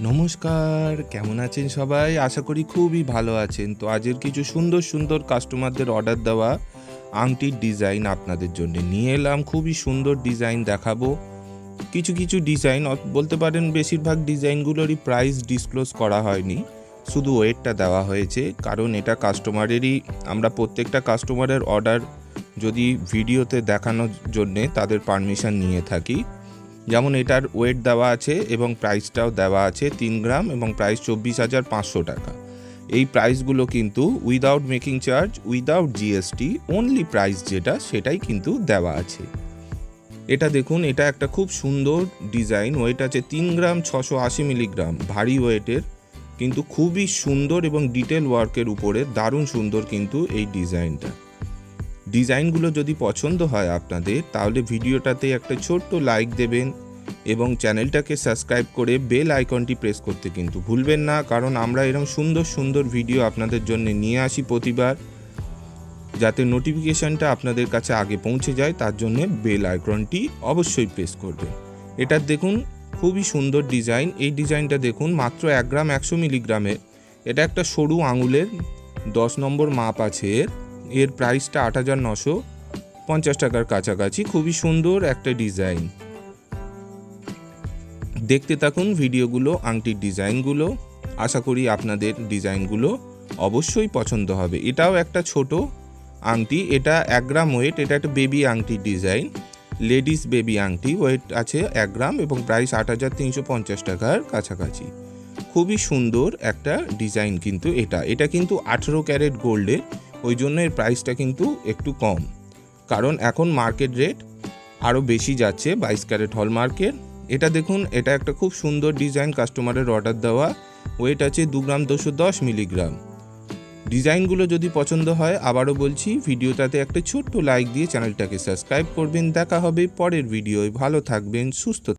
নমস্কার, কেমন আছেন সবাই? আশা করি খুবই ভালো আছেন। তো আজের কিছু সুন্দর সুন্দর কাস্টমারদের অর্ডার দেওয়া আংটির ডিজাইন আপনাদের জন্য নিয়ে এলাম। খুবই সুন্দর ডিজাইন দেখাবো। কিছু কিছু ডিজাইন বলতে পারেন বেশিরভাগ ডিজাইনগুলোরই প্রাইস ডিসক্লোজ করা হয়নি। শুধু ওয়েটটা দেওয়া হয়েছে। কারণ এটা কাস্টমারেরই আমরা প্রত্যেকটা কাস্টমারের অর্ডার যদি ভিডিওতে দেখানোর জন্যে তাদের পারমিশন নিয়ে থাকি। যেমন এটার ওয়েট দেওয়া আছে এবং প্রাইসটাও দেওয়া আছে তিন গ্রাম এবং প্রাইস চব্বিশ হাজার পাঁচশো টাকা। এই প্রাইসগুলো কিন্তু without making charge without GST only price যেটা, সেটাই কিন্তু দেওয়া আছে। এটা দেখুন, এটা একটা খুব সুন্দর ডিজাইন ওয়েট আছে তিন গ্রাম ছশো আশি মিলিগ্রাম ভারী ওয়েটের কিন্তু খুবই সুন্দর এবং ডিটেল ওয়ার্কের উপরে দারুণ সুন্দর কিন্তু এই ডিজাইনটা ডিজাইনগুলো যদি পছন্দ হয় আপনাদের, তাহলে ভিডিওটাতে একটা ছোট্ট লাইক দেবেন এবং চ্যানেলটাকে সাবস্ক্রাইব করে বেল আইকনটি প্রেস করতে কিন্তু ভুলবেন না, কারণ আমরা এরকম সুন্দর সুন্দর ভিডিও আপনাদের জন্য নিয়ে আসি প্রতিবার, যাতে নোটিফিকেশানটা আপনাদের কাছে আগে পৌঁছে যায়, তার জন্য বেল আইকনটি অবশ্যই প্রেস করবেন। এটার দেখুন, খুবই সুন্দর ডিজাইন এই ডিজাইনটা দেখুন, মাত্র এক গ্রাম একশো মিলিগ্রামের, এটা একটা সরু আঙুলের, দশ নম্বর মাপ আছে এর। এর প্রাইসটা আট হাজার নশো পঞ্চাশ টাকার কাছাকাছি। খুবই সুন্দর একটা ডিজাইন দেখতে থাকুন ভিডিওগুলো, আংটির ডিজাইনগুলো আশা করি আপনাদের ডিজাইনগুলো অবশ্যই পছন্দ হবে। এটাও একটা ছোট আংটি, এটা এক গ্রাম ওয়েট এটা একটা বেবি আংটির ডিজাইন লেডিস বেবি আংটি ওয়েট আছে এক গ্রাম এবং প্রাইস আট হাজার তিনশো পঞ্চাশ টাকার কাছাকাছি। খুবই সুন্দর একটা ডিজাইন কিন্তু এটা। এটা কিন্তু আঠেরো ক্যারেট গোল্ডের। ওই জন্য এর প্রাইসটা কিন্তু একটু কম। কারণ এখন মার্কেট রেট আরও বেশি যাচ্ছে বাইশ ক্যারেট হলমার্কের এটা দেখুন, এটা একটা খুব সুন্দর ডিজাইন কাস্টমারের অর্ডার দেওয়া। ওয়েট আছে দু গ্রাম দুশো দশ মিলিগ্রাম ডিজাইনগুলো যদি পছন্দ হয়, আবারও বলছি, ভিডিওটাতে একটা ছোট্ট লাইক দিয়ে চ্যানেলটাকে সাবস্ক্রাইব করবেন। দেখা হবে পরের ভিডিওয় ভালো থাকবেন, সুস্থ